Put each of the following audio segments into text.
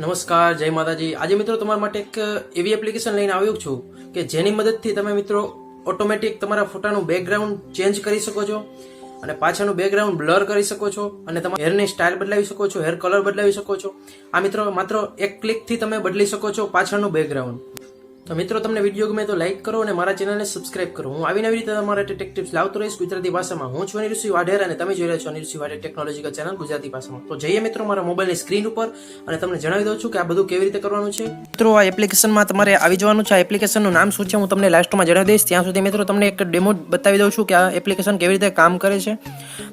નમસ્કાર, જય માતાજી. આજે મિત્રો તમારા માટે એક એવી એપ્લિકેશન લઈને આવ્યો છું કે જેની મદદથી તમે મિત્રો ઓટોમેટિક તમારા ફોટાનું બેકગ્રાઉન્ડ ચેન્જ કરી શકો છો અને પાછળનું બેકગ્રાઉન્ડ બ્લર કરી શકો છો અને તમારા હેરની સ્ટાઇલ બદલાવી શકો છો હેર કલર બદલાવી શકો છો. આ મિત્રો માત્ર એક ક્લિકથી તમે બદલી શકો છો પાછળનું બેકગ્રાઉન્ડ તો મિત્રો, તમને વીડિયો ગમે તો લાઈક કરો અને મારા ચેનલને સબસ્ક્રાઇબ કરો. હું આવી રીતે તમારા ટેક ટિપ્સ લાવતો રહીશ ગુજરાતી ભાષામાં. હું છું અનિરુષિ વાઢેર અને તમે જોઈ રહ્યા છો અનિરુષિ વાઢેર ટેકનોલોજીકલ ચેનલ ગુજરાતી ભાષામાં. તો જઈએ મિત્રો મારા મોબાઈલની સ્ક્રીન ઉપર અને તમને જણાવી દઉં છું કે આ બધું કેવી રીતે કરવાનું છે. મિત્રો, આ એપ્લિકેશનમાં તમારે આવી જવાનું છે. આ એપ્લિકેશનનું નામ શું છે? હું તમને લાસ્ટમાં જણાવી દઈશ. ત્યાં સુધી મિત્રો, તમને એક ડેમો બતાવી દઉં છું કે આ એપ્લિકેશન કેવી રીતે કામ કરે છે.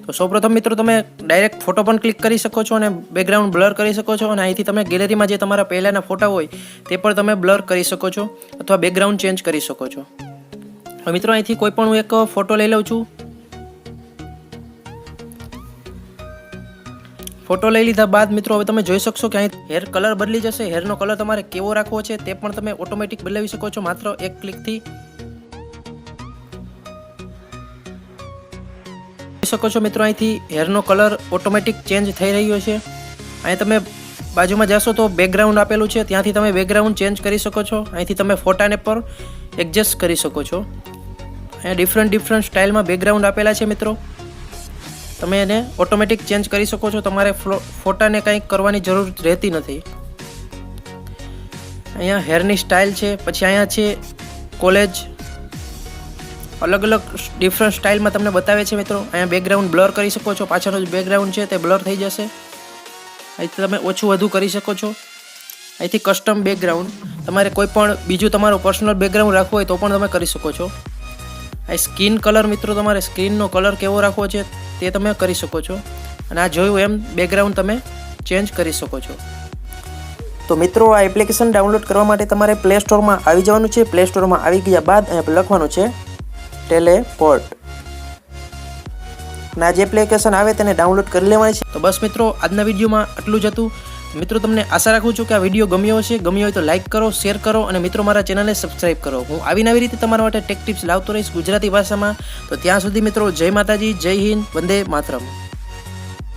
તો સૌપ્રથમ મિત્રો, તમે ડાયરેક્ટ ફોટો પણ ક્લિક કરી શકો છો અને બેકગ્રાઉન્ડ બ્લર કરી શકો છો અને અહીંથી તમે ગેલેરીમાં જે તમારા પહેલાંના ફોટા હોય તે પણ તમે બ્લર કરી શકો છો. અથવા બેકગ્રાઉન્ડ ચેન્જ કરી શકો છો. હવે મિત્રો, અહીંથી કોઈ પણ હું એક ફોટો લઈ લઉં છું. ફોટો લઈ લીધા બાદ મિત્રો, હવે તમે જોઈ શકશો કે અહીં હેર કલર બદલી જશે. હેરનો કલર તમારે કેવો રાખવો છે તે પણ તમે ઓટોમેટિક બદલાવી શકો છો માત્ર એક ક્લિકથી શકો છો મિત્રો, અહીંથી હેરનો કલર ઓટોમેટિક ચેન્જ થઈ રહ્યો છે. અહીં તમે બાજુમાં જશો તો બેકગ્રાઉન્ડ આપેલું છે. ત્યાંથી તમે બેકગ્રાઉન્ડ ચેન્જ કરી શકો છો. અહીંથી તમે ફોટાને પણ એડજસ્ટ કરી શકો છો. અહીંયા ડિફરન્ટ ડિફરન્ટ સ્ટાઇલમાં બેકગ્રાઉન્ડ આપેલા છે મિત્રો. તમે એને ઓટોમેટિક ચેન્જ કરી શકો છો. તમારે ફોટાને કંઈક કરવાની જરૂર રહેતી નથી. અહીંયા હેરની સ્ટાઇલ છે. પછી અહીંયા છે કોલેજ અલગ અલગ ડિફરન્ટ સ્ટાઇલમાં તમને બતાવે છે મિત્રો. અહીંયા બેકગ્રાઉન્ડ બ્લર કરી શકો છો. પાછળનું જે બેકગ્રાઉન્ડ છે તે બ્લર થઈ જશે. અહીંથી તમે ઓછું વધુ કરી શકો છો. અહીંથી કસ્ટમ બેકગ્રાઉન્ડ તમારે કોઈ પણ બીજું તમારું પર્સનલ બેકગ્રાઉન્ડ રાખવું હોય તો પણ તમે કરી શકો છો. અહીં સ્કિન કલર મિત્રો, તમારે સ્ક્રીનનો કલર કેવો રાખવો છે તે તમે કરી શકો છો. અને આ જોયું એમ બેકગ્રાઉન્ડ તમે ચેન્જ કરી શકો છો. તો મિત્રો, આ એપ્લિકેશન ડાઉનલોડ કરવા માટે તમારે પ્લે સ્ટોરમાં આવી જવાનું છે. પ્લે સ્ટોરમાં આવી ગયા બાદ અહીંયા લખવાનું છે ટેલેપોર્ટ આ જે એપ્લિકેશન આવે તેને ડાઉનલોડ કરી લેવાની છે. તો બસ મિત્રો, આજના વિડીયોમાં આટલું જ હતું. મિત્રો, તમને આશા રાખું છું કે આ વીડિયો ગમ્યો હશે. ગમ્યો હોય તો લાઇક કરો શેર કરો અને મિત્રો, મારા ચેનલને સબસ્ક્રાઇબ કરો. હું આવી રીતે તમારા માટે ટેક ટિપ્સ લાવતો રહીશ ગુજરાતી ભાષામાં. તો ત્યાં સુધી મિત્રો, જય માતાજી, જય હિન્દ, વંદે માતરમ.